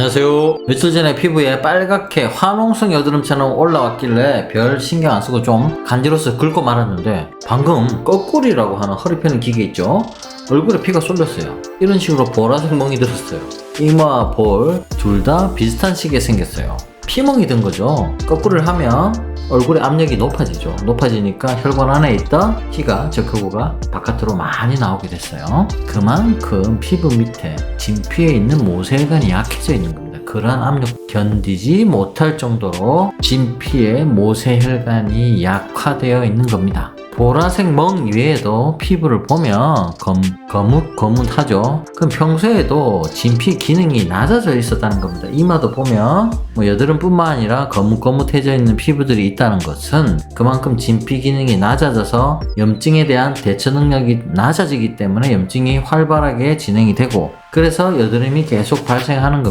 안녕하세요. 며칠 전에 피부에 빨갛게 화농성 여드름처럼 올라왔길래 별 신경 안 쓰고 좀 간지러서 긁고 말았는데 방금 거꾸리라고 하는 허리 펴는 기계 있죠? 얼굴에 피가 쏠렸어요. 이런 식으로 보라색 멍이 들었어요. 이마, 볼, 둘 다 비슷한 시기에 생겼어요. 피멍이 든 거죠. 거꾸리를 하면 얼굴의 압력이 높아지죠. 높아지니까 혈관 안에 있던 피가 적혈구가 바깥으로 많이 나오게 됐어요. 그만큼 피부 밑에 진피에 있는 모세혈관이 약해져 있는 겁니다. 그러한 압력 견디지 못할 정도로 진피의 모세혈관이 약화되어 있는 겁니다. 보라색 멍 외에도 피부를 보면 검, 거뭇, 거뭇하죠. 그럼 평소에도 진피 기능이 낮아져 있었다는 겁니다. 이마도 보면 뭐 여드름뿐만 아니라 거뭇거뭇해져 있는 피부들이 있다는 것은 그만큼 진피 기능이 낮아져서 염증에 대한 대처 능력이 낮아지기 때문에 염증이 활발하게 진행이 되고 그래서 여드름이 계속 발생하는 겁니다.